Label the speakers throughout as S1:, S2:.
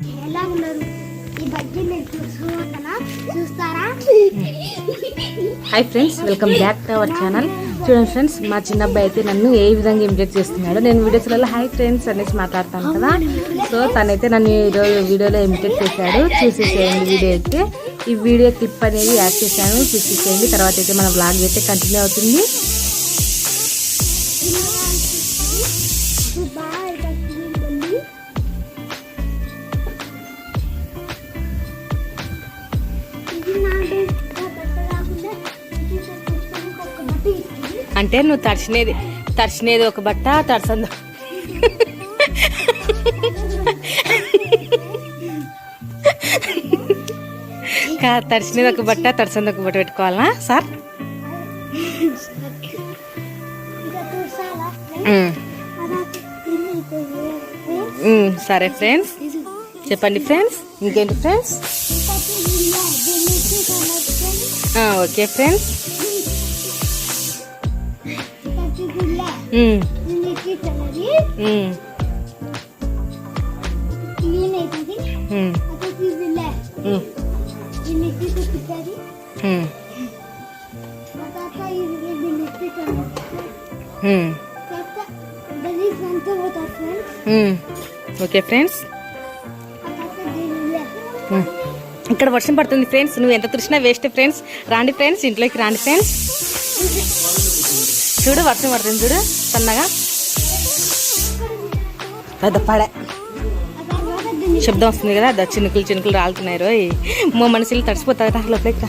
S1: ఎలా ఉన్నారు? ఈ బజ్జీ నేను చూసుకుంటున్నా చూస్తారా?
S2: Hi friends welcome back to our channel చూడండి ఫ్రెండ్స్ మా చిన్న అబ్బాయి అయితే నన్ను ఏ విధంగా ఇమిటేట్ చేస్తున్నాడు నేను వీడియోస్లలో హాయ్ ఫ్రెండ్స్ అనేసి మాట్లాడతాను కదా. సో తనైతే నన్ను ఈరోజు వీడియోలో ఇమిటేట్ చేశాడు. చూసేసేయండి వీడియో అయితే. ఈ వీడియో క్లిప్ అనేది యాడ్ చేశాను. చూసేసేయండి. తర్వాత అయితే మన బ్లాగ్ అయితే కంటిన్యూ అవుతుంది. అంటే నువ్వు తడిచినేది తడిచినేది ఒక బట్ట తడిసందు తడిచినది ఒక బట్ట తడిసంది ఒక బట్ట పెట్టుకోవాలా సార్? సరే ఫ్రెండ్స్. చెప్పండి ఫ్రెండ్స్. ఇంకేంటి friends? Okay friends. Okay friends. ఇక్కడ వర్షం పడుతుంది ఫ్రెండ్స్. నువ్వు ఎంత తుడిచినా వేస్ట్ ఫ్రెండ్స్. రాండి ఫ్రెండ్స్. ఇంట్లోకి రాండి ఫ్రెండ్స్. చూడు వర్షం పడుతుంది చూడు సన్నగా. పెద్ద పడే. శబ్దం వస్తుంది కదా అది చినుకులు చినుకులు రాలుతున్నాయి రోయ్. మో మనుషులు తడిసిపోతారా లోపలికి రా.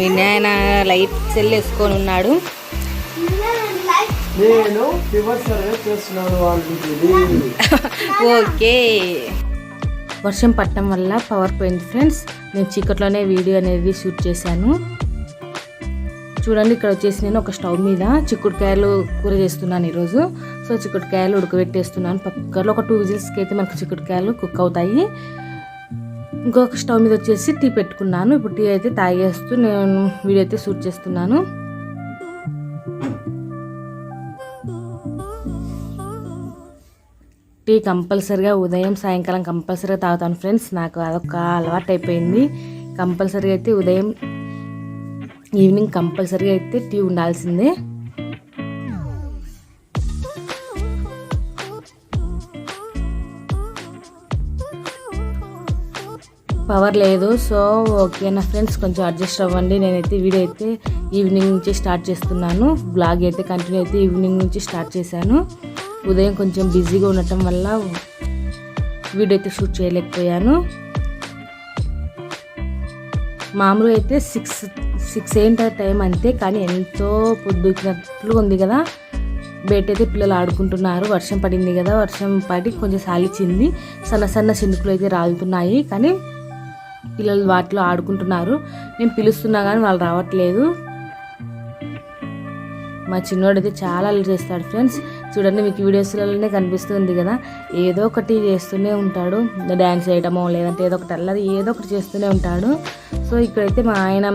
S2: నిన్న ఆయన లైట్ సెల్ వేసుకొని ఉన్నాడు.
S3: నేను
S2: ఓకే. వర్షం పట్టడం వల్ల పవర్ పోయింది ఫ్రెండ్స్ నేను చీకట్లోనే వీడియో అనేది షూట్ చేశాను. చూడండి ఇక్కడ వచ్చేసి నేను ఒక స్టవ్ మీద చిక్కుడుకాయలు కూర చేస్తున్నాను ఈరోజు. సో చిక్కుడుకాయలు ఉడకబెట్టేస్తున్నాను. పక్కలో ఒక టూ విజిల్స్కి అయితే మనకు చిక్కుడుకాయలు కుక్ అవుతాయి. ఇంకొక స్టవ్ మీద వచ్చేసి టీ పెట్టుకున్నాను. ఇప్పుడు టీ అయితే తాగేస్తూ నేను వీడియో అయితే షూట్ చేస్తున్నాను. టీ కంపల్సరిగా ఉదయం సాయంకాలం కంపల్సరీగా తాగుతాను ఫ్రెండ్స్. నాకు అదొక అలవాటు అయిపోయింది కంపల్సరీగా అయితే ఉదయం ఈవినింగ్ కంపల్సరీగా అయితే టీ ఉండాల్సిందే. పవర్ లేదు. సో ఓకే నా ఫ్రెండ్స్ కొంచెం అడ్జస్ట్ అవ్వండి. నేనైతే వీడియో అయితే ఈవినింగ్ నుంచి స్టార్ట్ చేస్తున్నాను. బ్లాగ్ అయితే కంటిన్యూ అయితే ఈవినింగ్ నుంచి స్టార్ట్ చేశాను. ఉదయం కొంచెం బిజీగా ఉండటం వల్ల వీడియో అయితే షూట్ చేయలేకపోయాను. మామూలుగా అయితే సిక్స్ సిక్స్ ఏంట టైం అంతే కానీ ఎంతో పొద్దుకినట్లు ఉంది కదా. బయట అయితే పిల్లలు ఆడుకుంటున్నారు వర్షం పడింది కదా వర్షం పడి కొంచెం సాలిచింది సన్న సన్న చినుకులు అయితే రాలుతున్నాయి కానీ పిల్లలు వాటిలో ఆడుకుంటున్నారు. నేను పిలుస్తున్నా కానీ వాళ్ళు రావట్లేదు. మా చిన్నోడు అయితే చాలా అల్లరి చేస్తాడు ఫ్రెండ్స్. చూడండి మీకు వీడియోస్లలోనే కనిపిస్తుంది కదా. ఏదో ఒకటి చేస్తూనే ఉంటాడు. డ్యాన్స్ చేయడమో లేదంటే ఏదో ఒకటి అల్లరి ఏదో ఒకటి చేస్తూనే ఉంటాడు. సో ఇక్కడైతే మా ఆయన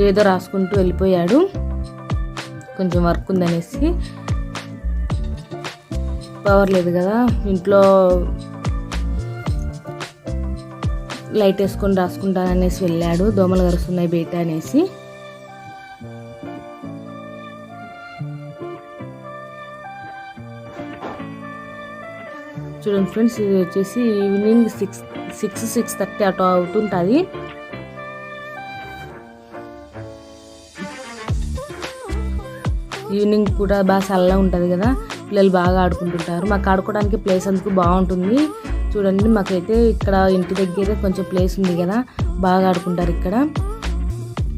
S2: ఏదో రాసుకుంటూ వెళ్ళిపోయాడు. కొంచెం వర్క్ ఉందనేసి. పవర్ లేదు కదా. ఇంట్లో లైట్ వేసుకొని రాసుకుంటాననేసి వెళ్ళాడు. దోమలు కరుస్తున్నాయి బయట అనేసి. చూడండి ఫ్రెండ్స్ ఇది వచ్చేసి evening six six six thirty అటు అవుతుంటుంది. ఈవినింగ్ కూడా బాగా చల్లగా ఉంటుంది కదా. పిల్లలు బాగా ఆడుకుంటుంటారు. మాకు ఆడుకోవడానికి ప్లేస్ అందుకు బాగుంటుంది. చూడండి మాకైతే ఇక్కడ ఇంటి దగ్గరే కొంచెం ప్లేస్ ఉంది కదా. బాగా ఆడుకుంటారు ఇక్కడ.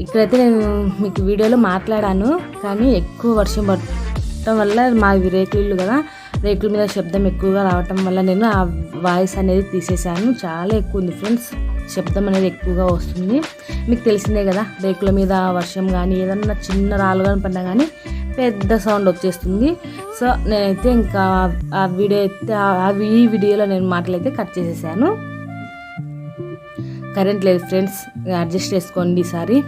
S2: ఇక్కడైతే నేను మీకు వీడియోలో మాట్లాడాను కానీ ఎక్కువ వర్షం పడటం వల్ల మా రేకులు కదా. రేకుల మీద శబ్దం ఎక్కువగా రావటం వల్ల నేను ఆ వాయిస్ అనేది తీసేశాను. చాలా ఎక్కువ ఉంది ఫ్రెండ్స్. శబ్దం అనేది ఎక్కువగా వస్తుంది. మీకు తెలిసిందే కదా రేకుల మీద వర్షం కానీ ఏదన్నా చిన్న రాళ్ళు కానీ పడినా కానీ పెద్ద సౌండ్ వచ్చేస్తుంది. సో నేనైతే ఇంకా ఆ వీడియో అయితే అవి ఈ వీడియోలో నేను మాటలు అయితే కట్ చేసేసాను. కరెంట్ లేదు ఫ్రెండ్స్ అడ్జస్ట్ చేసుకోండి ఈసారి.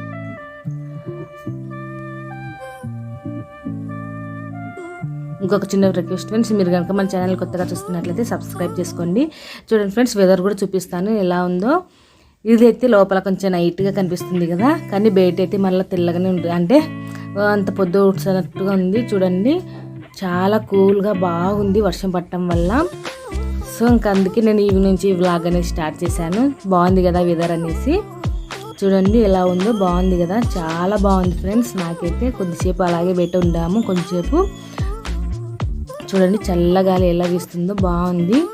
S2: ఇంకొక చిన్న రిక్వెస్ట్ ఫ్రెండ్స్ మీరు కనుక మన ఛానల్ కొత్తగా చూస్తున్నట్లయితే సబ్స్క్రైబ్ చేసుకోండి. చూడండి ఫ్రెండ్స్ వెదర్ కూడా చూపిస్తాను ఎలా ఉందో. ఇది అయితే లోపల కొంచెం నైట్గా కనిపిస్తుంది కదా కానీ బయట అయితే మళ్ళీ తెల్లగానే ఉంటుంది. అంటే అంత పొద్దు ఉడ్చినట్టుగా ఉంది. చూడండి. చాలా కూల్గా బాగుంది వర్షం పట్టడం వల్ల. సో ఇంకా అందుకే నేను ఈవినింగ్ నుంచి వ్లాగ్ అనేది స్టార్ట్ చేశాను. బాగుంది కదా వెదర్ అనేసి. చూడండి ఎలా ఉందో బాగుంది కదా. చాలా బాగుంది ఫ్రెండ్స్ నాకైతే కొద్దిసేపు అలాగే పెట్టి ఉండాము కొంచెంసేపు. చూడండి చల్లగాలి ఎలా వీస్తుందో బాగుంది.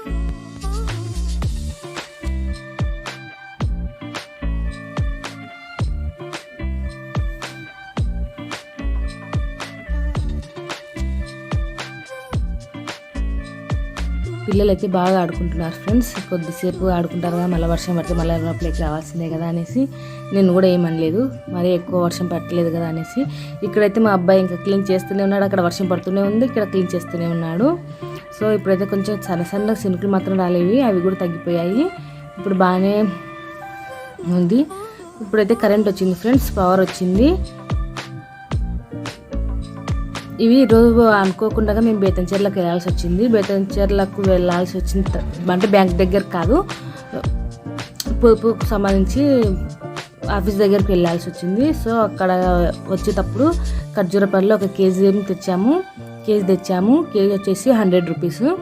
S2: పిల్లలు అయితే బాగా ఆడుకుంటున్నారు ఫ్రెండ్స్. కొద్దిసేపు ఆడుకుంటారు కదా మళ్ళీ వర్షం పడితే మళ్ళీ లోపలికి రావాల్సిందే కదా అనేసి నేను కూడా ఏమనలేదు. మరీ ఎక్కువ వర్షం పట్టలేదు కదా అనేసి. ఇక్కడైతే మా అబ్బాయి ఇంకా క్లీన్ చేస్తూనే ఉన్నాడు. అక్కడ వర్షం పడుతూనే ఉంది ఇక్కడ క్లీన్ చేస్తూనే ఉన్నాడు. సో ఇప్పుడైతే కొంచెం సన్న సన్న సినుకులు మాత్రం రాలేవి అవి కూడా తగ్గిపోయాయి. ఇప్పుడు బాగానే ఉంది. ఇప్పుడైతే కరెంట్ వచ్చింది ఫ్రెండ్స్ పవర్ వచ్చింది. ఇవి ఈరోజు అనుకోకుండా మేము బేతంచెర్లకు వెళ్ళాల్సి వచ్చింది. బేతంచెర్లకు వెళ్ళాల్సి వచ్చింది అంటే బ్యాంక్ దగ్గర కాదు. పొదుపుకు సంబంధించి ఆఫీస్ దగ్గరికి వెళ్ళాల్సి వచ్చింది. సో అక్కడ వచ్చేటప్పుడు ఖర్జూర పళ్ళు ఒక కేజీ తెచ్చాము. కేజీ తెచ్చాము. కేజీ వచ్చేసి హండ్రెడ్ రూపీస్.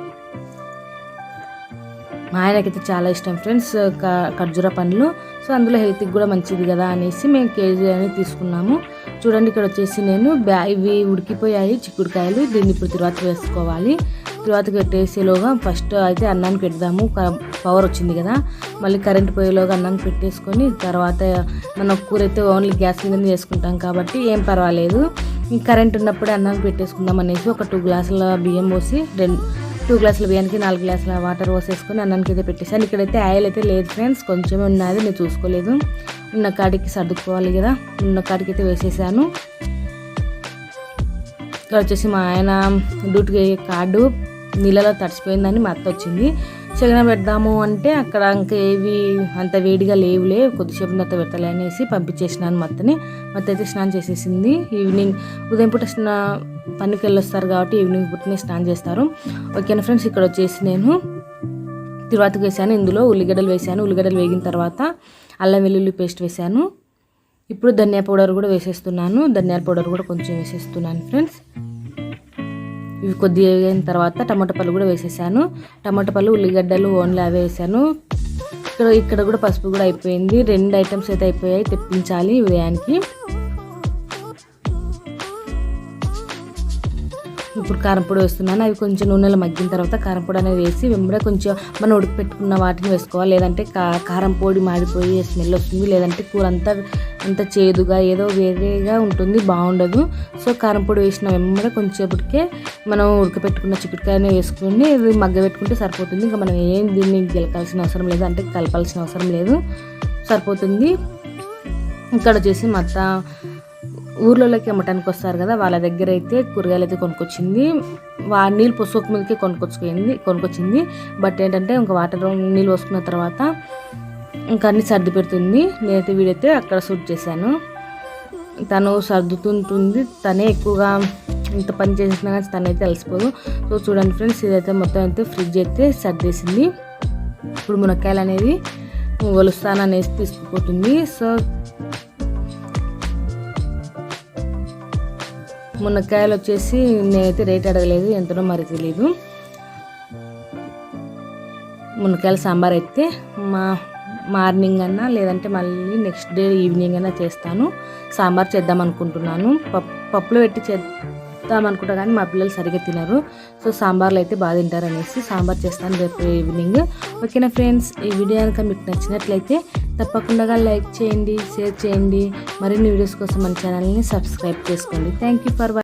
S2: మా ఆయనకైతే చాలా ఇష్టం ఫ్రెండ్స్ క- ఖర్జూర పండ్లు. సో అందులో హెల్త్కి కూడా మంచిది కదా అనేసి మేము కేజీ అనేది తీసుకున్నాము. చూడండి ఇక్కడ వచ్చేసి నేను బ్యా ఇవి ఉడికిపోయాయి చిక్కుడుకాయలు దీన్ని ఇప్పుడు తర్వాత వేసుకోవాలి. తర్వాత పెట్టేసేలోగా ఫస్ట్ అయితే అన్నానికి పెడదాము పవర్ వచ్చింది కదా. మళ్ళీ కరెంట్ పోయేలోగా అన్నానికి పెట్టేసుకొని తర్వాత మన కూర అయితే ఓన్లీ గ్యాస్ మీద చేసుకుంటాం కాబట్టి ఏం పర్వాలేదు. కరెంట్ ఉన్నప్పుడే అన్నానికి పెట్టేసుకుందాం అనేసి ఒక టూ గ్లాసుల బియ్యం పోసి రెండు టూ గ్లాసుల బియ్యానికి నాలుగు గ్లాసుల వాటర్ పోసేసుకొని అన్నానికి అయితే పెట్టేసాను ఇక్కడైతే ఆయిల్ అయితే లేదు ఫ్రెండ్స్ కొంచెమే ఉన్నది నేను చూసుకోలేదు. ఉన్న కాడికి సర్దుకోవాలి కదా. ఉన్న కాడికి అయితే వేసేసాను. ఇక్కడ వచ్చేసి మా ఆయన డ్యూటీకి కార్డు నీళ్ళలో తడిసిపోయిందని మా అత్త వచ్చింది. శగన పెడదాము అంటే అక్కడ ఇంకా ఏవి అంత వేడిగా లేవులే కొద్దిసేపు తర్వాత పెట్టలే అనేసి పంపించేసినాను మత్తని మత్త అయితే స్నానం చేసేసింది. ఈవినింగ్ ఉదయం పూట స్నా పనికి వెళ్ళొస్తారు కాబట్టి ఈవినింగ్ పూటనే స్నానం చేస్తారు. ఓకేనా ఫ్రెండ్స్ ఇక్కడ వచ్చేసి నేను తిరువాతకు వేసాను. ఇందులో ఉల్లిగడ్డలు వేసాను. ఉల్లిగడ్డలు వేగిన తర్వాత అల్లం వెల్లుల్లి పేస్ట్ వేసాను ఇప్పుడు ధనియా పౌడర్ కూడా వేసేస్తున్నాను. ధనియాల పౌడర్ కూడా కొంచెం వేసేస్తున్నాను ఫ్రెండ్స్. ఇవి కొద్దిగా అయిన తర్వాత టమాటా పళ్ళు కూడా వేసేసాను. టమాటా పళ్ళు ఉల్లిగడ్డలు ఓన్లీ అవే వేసాను. ఇక్కడ ఇక్కడ కూడా పసుపు కూడా అయిపోయింది. రెండు ఐటమ్స్ అయితే అయిపోయాయి. తెప్పించాలి ఉదయానికి. ఇప్పుడు కారంపొడి వేస్తున్నాను. అవి కొంచెం నూనెలో మగ్గిన తర్వాత కారంపొడి అనేది వేసి వెంబడే కొంచెం మనం ఉడకపెట్టుకున్న వాటిని వేసుకోవాలి. లేదంటే కా- కారం పొడి మాడిపోయి స్మెల్ వస్తుంది. లేదంటే కూర అంతా అంత చేదుగా ఏదో వేరేగా ఉంటుంది. బాగుండదు. సో కారం పొడి వేసిన వెంబడే కొంచెంసేపటికే మనం ఉడకపెట్టుకున్న చిక్కుడుకాయని వేసుకుని మగ్గబెట్టుకుంటే సరిపోతుంది. ఇంకా మనం ఏం దీన్ని గెలకాల్సిన అవసరం లేదు. అంటే కలపాల్సిన అవసరం లేదు. సరిపోతుంది. ఇక్కడ వచ్చేసి మా అత్త ఊర్లోకి అమ్మటానికి వస్తారు కదా వాళ్ళ దగ్గర అయితే కూరగాయలు అయితే కొనుక్కొచ్చింది. వా నీళ్ళు పోసుకోక మీదకి కొనుక్కొచ్చుకుంది కొనుక్కొచ్చింది. బట్ ఏంటంటే ఇంకా వాటర్ నీళ్ళు పోసుకున్న తర్వాత ఇంకా అన్ని సర్ది పెడుతుంది. నేనైతే వీడైతే అక్కడ షూట్ చేశాను. తను సర్దుతుంటుంది తనే ఎక్కువగా ఇంత పని చేసినా కానీ తనైతే అలసిపోదు. సో చూడండి ఫ్రెండ్స్ ఇదైతే మొత్తం అయితే ఫ్రిడ్జ్ అయితే సర్దేసింది. ఇప్పుడు మునక్కాయలు అనేది ఒలుస్తాను అనేసి తీసుకుపోతుంది సో మునక్కాయలు వచ్చేసి నేనైతే రేట్ అడగలేదు ఎంతనో మరి తెలియదు మునక్కాయల సాంబార్ అయితే మా మార్నింగ్ అన్నా లేదంటే మళ్ళీ నెక్స్ట్ డే ఈవినింగ్ అయినా చేస్తాను. సాంబార్ చేద్దాం అనుకుంటున్నాను. పప్పు పప్పులో పెట్టి చేద్దాం అనుకుంటా కానీ మా పిల్లలు సరిగ్గా తినరు. సో సాంబార్లు అయితే బాగా తింటారు అనేసి సాంబార్ చేస్తాను రేపు ఈవినింగ్. ఓకేనా ఫ్రెండ్స్? ఈ వీడియో కనుక మీకు నచ్చినట్లయితే తప్పకుండా లైక్ చేయండి షేర్ చేయండి. మరిన్ని వీడియోస్ కోసం మన ఛానల్ని సబ్స్క్రైబ్ చేసుకోండి. Thank you for